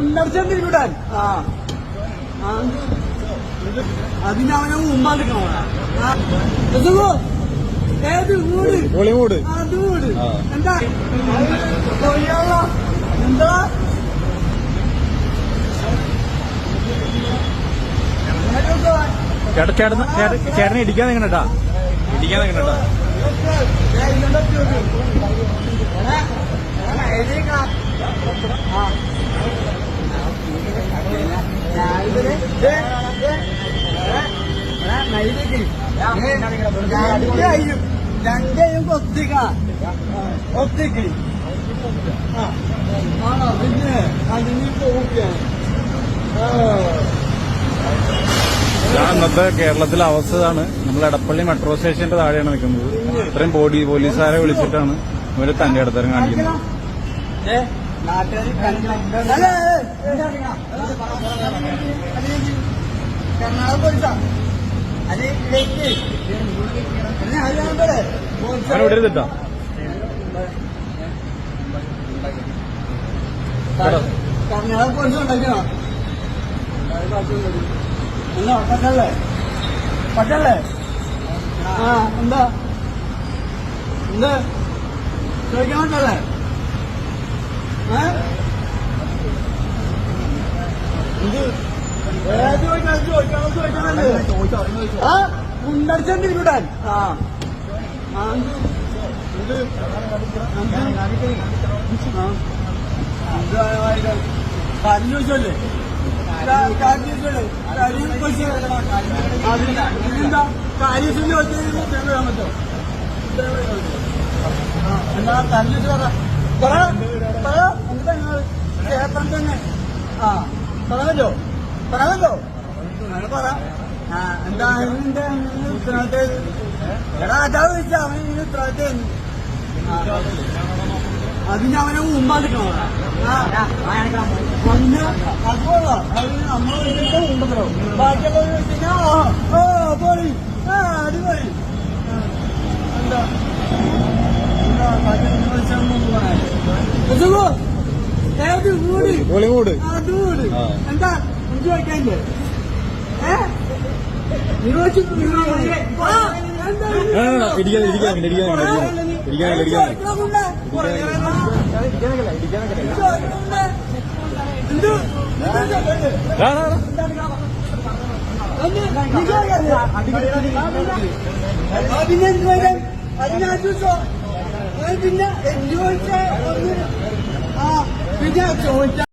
ഉണ്ടടിച്ചോണ്ടിരിക്കൂടാൻ ആ. ആ. അതിന് അവനെ മുമ്പാണ്ടിക്കണോ ഏത് വീട്? ബോളിവുഡ്. അത് വീട്? ആ. എന്താ. എന്താ? ചേട്ടൻ ചേട്ടൻ ചേട്ടൻ- ചേട്ടനെ ഇടിക്കാൻ നിൽക്കണട്ടാ. ഇടിക്കാൻ നിൽക്കണട്ടാ. രണ്ടേയും ഒത്തിക്ക ഒത്തിക്ക് ആണോ പിന്നെ അതിന് പോവുകയാണ് ഇതാണ് ഇന്നത്തെ കേരളത്തിലെ അവസ്ഥ ഇതാണ്. നമ്മൾ എടപ്പള്ളി മെട്രോ സ്റ്റേഷന്റെ താഴെയാണ് നിൽക്കുന്നത്. ഇത്രയും ബോഡി പോലീസുകാരെ വിളിച്ചിട്ടാണ് ഇവർ തന്റെ ഇടത്തരം കാണിക്കുന്നത്. കർണാടക പോലീസാ അത് ലേക്ക് അങ്ങനെ വിടരുതിട്ടാ കർണാടക പോലീസ് ഉണ്ടാക്കണോ എന്നാ പറ്റല്ലേ പറ്റല്ലേ ആ എന്താ എന്ത് ചോദിക്കാൻ പറ്റല്ലേ ഏ ആ ഉണ്ടടിച്ചോണ്ടിരിക്കൂടാൻ ആ കാര്യം ചോദിച്ചല്ലേ കാര്യം ചോദിച്ചല്ലേ കാര്യം ചോദിച്ചാ കാര്യം ചോദിച്ചാൽ പറയാൻ പറ്റോ കാര്യം ചോദിച്ചാ പറ പറ നിങ്ങൾ ക്ഷേത്രം തന്നെ ആ പറഞ്ഞല്ലോ പറഞ്ഞല്ലോ പറ. എന്താ അതിന്റെ ഉത്തരവാദിത്തം? എടാ അതാ ചോദിച്ചാ അവൻ ഇതിന് ഉത്തരവാദിത്തം. അതിന് അവനെ മുമ്പാണ്ടിക്കണോ അന്ന് അതുപോലെ അതിന് നമ്മളെ ഉണ്ടല്ലോ ബാക്കിയുള്ള വെച്ചാ ഓ പോളി ആ അടിപൊളി. എന്താ? വെച്ചാൽ വീട് ആ. എന്താ? ചോദിക്കാനില്ലേ ഇടിക്കാൻ ഇടിക്കാൻ ഇടിക്കാൻ ഇടിക്കാൻ ഇടിക്കാൻ ഇടിക്കാൻ പിന്നെ എന്ത് ചോദിച്ചാ ഒന്ന് പിന്നെ ചോദിച്ച